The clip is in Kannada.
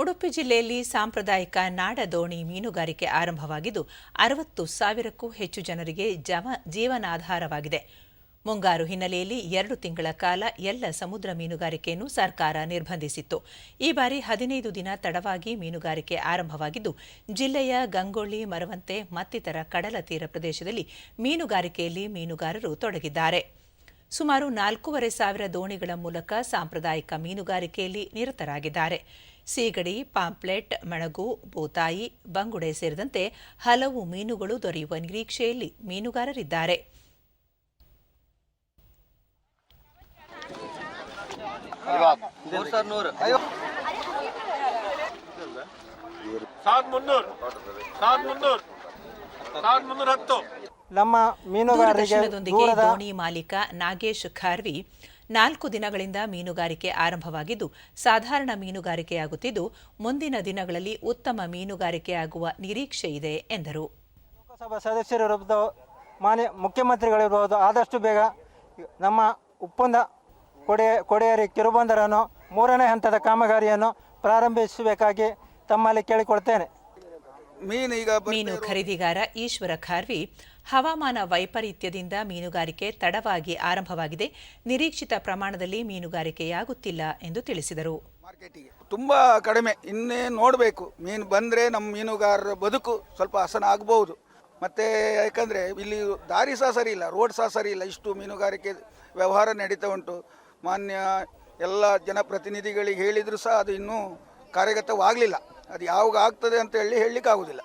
ಉಡುಪಿ ಜಿಲ್ಲೆಯಲ್ಲಿ ಸಾಂಪ್ರದಾಯಿಕ ನಾಡ ದೋಣಿ ಮೀನುಗಾರಿಕೆ ಆರಂಭವಾಗಿದ್ದು, ಅರವತ್ತು ಸಾವಿರಕ್ಕೂ ಹೆಚ್ಚು ಜನರಿಗೆ ಜವ, ಜೀವನಾಧಾರವಾಗಿದೆ. ಮುಂಗಾರು ಹಿನ್ನೆಲೆಯಲ್ಲಿ ಎರಡು ತಿಂಗಳ ಕಾಲ ಎಲ್ಲ ಸಮುದ್ರ ಮೀನುಗಾರಿಕೆಯನ್ನು ಸರ್ಕಾರ ನಿರ್ಬಂಧಿಸಿತ್ತು. ಈ ಬಾರಿ ಹದಿನೈದು ದಿನ ತಡವಾಗಿ ಮೀನುಗಾರಿಕೆ ಆರಂಭವಾಗಿದ್ದು, ಜಿಲ್ಲೆಯ ಗಂಗೊಳ್ಳಿ, ಮರವಂತೆ ಮತ್ತಿತರ ಕಡಲ ತೀರ ಪ್ರದೇಶದಲ್ಲಿ ಮೀನುಗಾರಿಕೆಯಲ್ಲಿ ಮೀನುಗಾರರು ತೊಡಗಿದ್ದಾರೆ. ಸುಮಾರು ನಾಲ್ಕೂವರೆ ಸಾವಿರ ದೋಣಿಗಳ ಮೂಲಕ ಸಾಂಪ್ರದಾಯಿಕ ಮೀನುಗಾರಿಕೆಯಲ್ಲಿ ನಿರತರಾಗಿದ್ದಾರೆ. ಸೀಗಡಿ, ಪಾಂಪ್ಲೆಟ್, ಮಣಗು, ಬೋತಾಯಿ, ಬಂಗುಡೆ ಸೇರಿದಂತೆ ಹಲವು ಮೀನುಗಳು ದೊರೆಯುವ ನಿರೀಕ್ಷೆಯಲ್ಲಿ ಮೀನುಗಾರರಿದ್ದಾರೆ. ಸಾವಿರದ ಮುನ್ನೂರು. ಸಾವಿರದ ಮುನ್ನೂರು. ಸಾವಿರದ ಮುನ್ನೂರ ಹತ್ತು. ನಮ್ಮ ಮೀನುಗಾರಿಕೆ ದೋಣಿ ಮಾಲೀಕ ನಾಗೇಶ್ ಖಾರ್ವಿ ನಾಲ್ಕು ದಿನಗಳಿಂದ ಮೀನುಗಾರಿಕೆ ಆರಂಭವಾಗಿದ್ದು ಸಾಧಾರಣ ಮೀನುಗಾರಿಕೆಯಾಗುತ್ತಿದ್ದು ಮುಂದಿನ ದಿನಗಳಲ್ಲಿ ಉತ್ತಮ ಮೀನುಗಾರಿಕೆಯಾಗುವ ನಿರೀಕ್ಷೆ ಇದೆ ಎಂದರು. ಲೋಕಸಭಾ ಸದಸ್ಯರಿರ್ಬೋದು ಮಾನ್ಯ ಮುಖ್ಯಮಂತ್ರಿಗಳಿರ್ಬೋದು ಆದಷ್ಟು ಬೇಗ ನಮ್ಮ ಉಪ್ಪಂದ ಕೊಡೆ ಕೊಡೆಯರಿ ಕಿರುಬಂದರನ್ನು ಮೂರನೇ ಹಂತದ ಕಾಮಗಾರಿಯನ್ನು ಪ್ರಾರಂಭಿಸಬೇಕಾಗಿ ತಮ್ಮಲ್ಲಿ ಕೇಳಿಕೊಳ್ತೇನೆ. ಮೀನು ಈಗ ಮೀನು ಖರೀದಿಗಾರ ಈಶ್ವರ ಖಾರ್ವಿ ಹವಾಮಾನ ವೈಪರೀತ್ಯದಿಂದ ಮೀನುಗಾರಿಕೆ ತಡವಾಗಿ ಆರಂಭವಾಗಿದೆ. ನಿರೀಕ್ಷಿತ ಪ್ರಮಾಣದಲ್ಲಿ ಮೀನುಗಾರಿಕೆಯಾಗುತ್ತಿಲ್ಲ ಎಂದು ತಿಳಿಸಿದರು. ಮಾರ್ಕೆಟಿಗೆ ತುಂಬ ಕಡಿಮೆ. ಇನ್ನೇ ನೋಡಬೇಕು. ಮೀನು ಬಂದರೆ ನಮ್ಮ ಮೀನುಗಾರರ ಬದುಕು ಸ್ವಲ್ಪ ಹಸನ ಆಗಬಹುದು ಮತ್ತು ಯಾಕಂದರೆ ಇಲ್ಲಿ ದಾರಿ ಸಹ ಸರಿ ಇಲ್ಲ ರೋಡ್ ಸಹ ಸರಿ ಇಲ್ಲ. ಇಷ್ಟು ಮೀನುಗಾರಿಕೆ ವ್ಯವಹಾರ ನಡೀತಾ ಉಂಟು. ಮಾನ್ಯ ಎಲ್ಲ ಜನಪ್ರತಿನಿಧಿಗಳಿಗೆ ಹೇಳಿದರೂ ಸಹ ಅದು ಇನ್ನೂ ಕಾರ್ಯಗತವಾಗಲಿಲ್ಲ. ಅದು ಯಾವಾಗ ಆಗ್ತದೆ ಅಂತ ಹೇಳಿ ಹೇಳಲಿಕ್ಕೆ ಆಗೋದಿಲ್ಲ